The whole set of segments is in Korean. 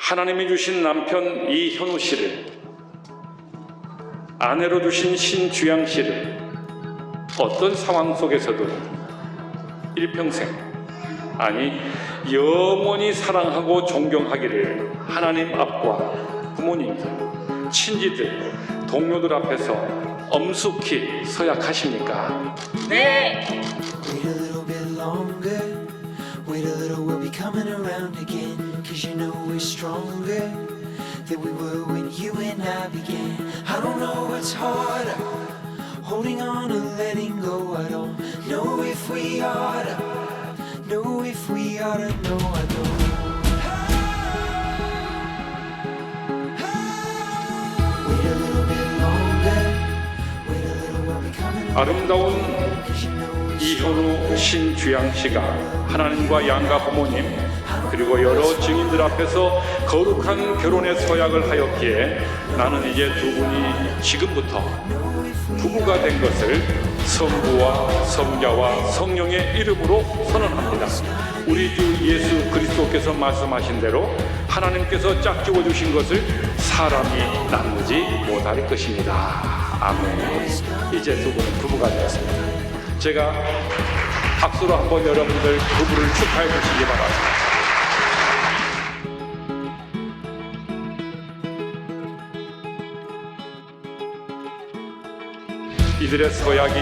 하나님이 주신 남편 이현우 씨를 아내로 주신 신주양 씨를 어떤 상황 속에서도 일평생 아니 영원히 사랑하고 존경하기를 하나님 앞과 부모님들, 친지들, 동료들 앞에서 엄숙히 서약하십니까? 네. Wait a little bit longer. Wait a little, we'll be coming around again. Cause you know we're stronger than we were when you and I began. I don't know what's harder. Holding on or letting go. I don't know if we oughta. Know if we oughta. No, I don't. Wait a little bit longer. Wait a little, we'll be coming around. 아름다운 know 이현우 신주양 씨가 하나님과 양가 부모님 그리고 여러 증인들 앞에서 거룩한 결혼의 서약을 하였기에 나는 이제 두 분이 지금부터 부부가 된 것을 성부와 성자와 성령의 이름으로 선언합니다. 우리 주 예수 그리스도께서 말씀하신 대로 하나님께서 짝지어 주신 것을 사람이 나누지 못할 것입니다. 아멘. 이제 두 분은 부부가 되었습니다. 제가 박수로 한번 여러분들 부부를 축하해 주시기 바랍니다. 이들의 서약이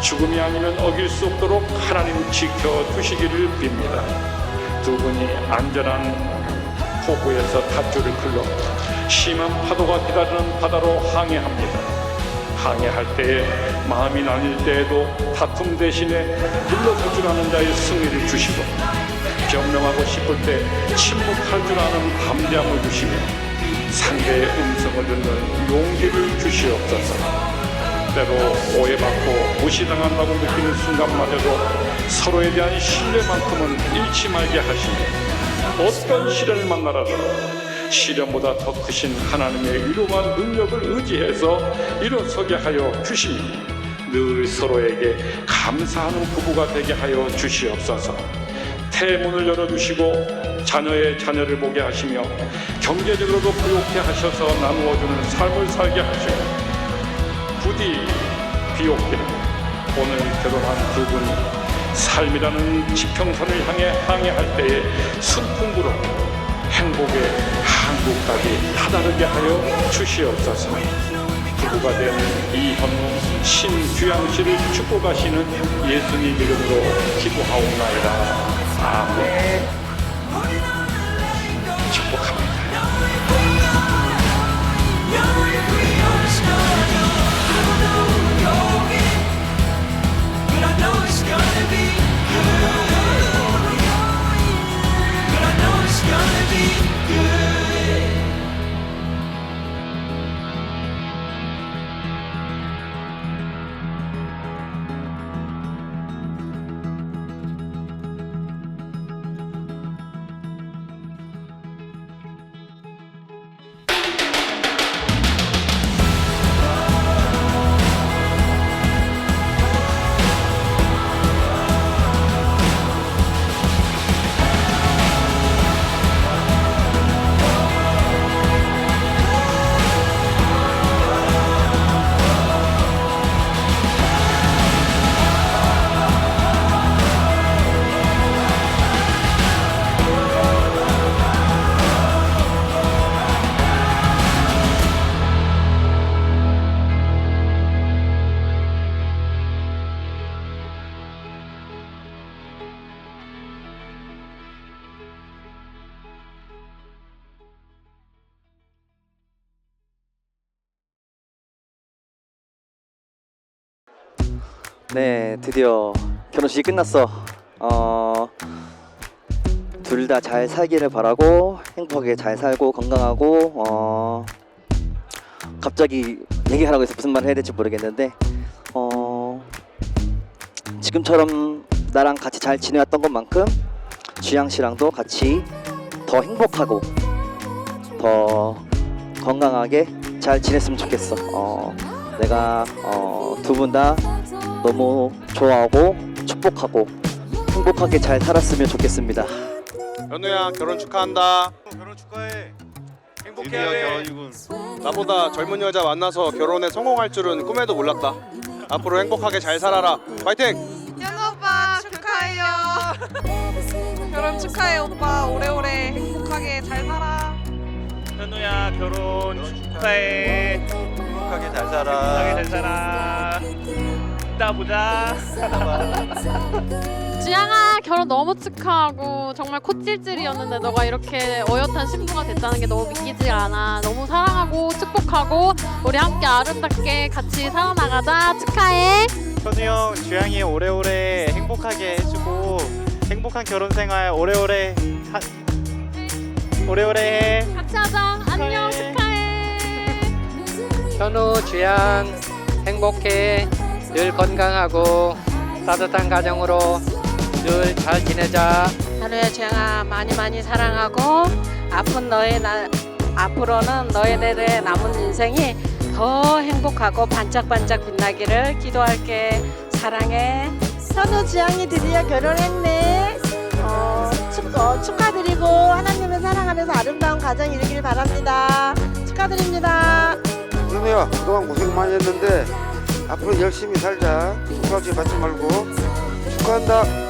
죽음이 아니면 어길 수 없도록 하나님 지켜 주시기를 빕니다. 두 분이 안전한 포구에서 닷줄을 흘러 심한 파도가 기다리는 바다로 항해합니다. 항해할 때에 마음이 나뉠 때에도 다툼 대신에 물러설 줄 아는 자의 승리를 주시고 변명하고 싶을 때 침묵할 줄 아는 담대함을 주시며 상대의 음성을 듣는 용기를 주시옵소서. 때로 오해받고 무시당한다고 느끼는 순간마저도 서로에 대한 신뢰만큼은 잃지 말게 하시며 어떤 시련을 만나라도 시련보다 더 크신 하나님의 위로와 능력을 의지해서 일어서게 하여 주시며 늘 서로에게 감사하는 부부가 되게 하여 주시옵소서. 태문을 열어주시고 자녀의 자녀를 보게 하시며 경제적으로도 부욕해 하셔서 나누어주는 삶을 살게 하시고 부디 비옥기는 오늘 결혼한 두 분이 삶이라는 지평선을 향해 항해할 때에 순풍구로 행복의 한국까지 다다르게 하여 주시옵소서. 부부가 된 이현우 신주양 씨를 축복하시는 예수님 이름으로 기도하옵나이다. 아멘 네, 드디어 결혼식이 끝났어. 어, 둘 다 잘 살기를 바라고 행복하게 잘 살고 건강하고 어, 갑자기 얘기하라고 해서 무슨 말을 해야 될지 모르겠는데 어, 지금처럼 나랑 같이 잘 지내왔던 것만큼 주양 씨랑도 같이 더 행복하고 더 건강하게 잘 지냈으면 좋겠어. 어, 내가 어, 두분다 너무 좋아하고 축복하고 행복하게 잘 살았으면 좋겠습니다. 현우야 결혼 축하한다. 결혼 축하해. 행복해야 돼. 결혼이군. 나보다 젊은 여자 만나서 결혼에 성공할 줄은 꿈에도 몰랐다. 앞으로 행복하게 잘 살아라. 파이팅! 현우 오빠 축하해요. 결혼 축하해 오빠. 오래오래 행복하게 잘 살아. 현우야 결혼 축하해. 행복하게 잘 행복하게 살아. 잘 살아. 이따 보자. 주양아 결혼 너무 축하하고 정말 콧질질이었는데 너가 이렇게 어엿한 신부가 됐다는 게 너무 믿기지 않아. 너무 사랑하고 축복하고 우리 함께 아름답게 같이 살아나가자. 축하해. 현우 형, 주양이 오래오래 행복하게 해주고 행복한 결혼 생활 오래오래 하... 오래오래 해. 같이 하자. 안녕. 축하해. 현우, 주양 행복해 늘 건강하고 따뜻한 가정으로 늘 잘 지내자. 하루야 주영아 많이 많이 사랑하고 아픈 너의 나, 앞으로는 너희들의 남은 인생이 더 행복하고 반짝반짝 빛나기를 기도할게 사랑해 현우 지향이 드디어 결혼했네. 어, 축, 어, 축하드리고 하나님의 사랑 안에서 아름다운 가정 이루길 바랍니다. 축하드립니다. 현우야 그동안 고생 많이 했는데 앞으로 열심히 살자. 축하하지 받지 말고. 축하한다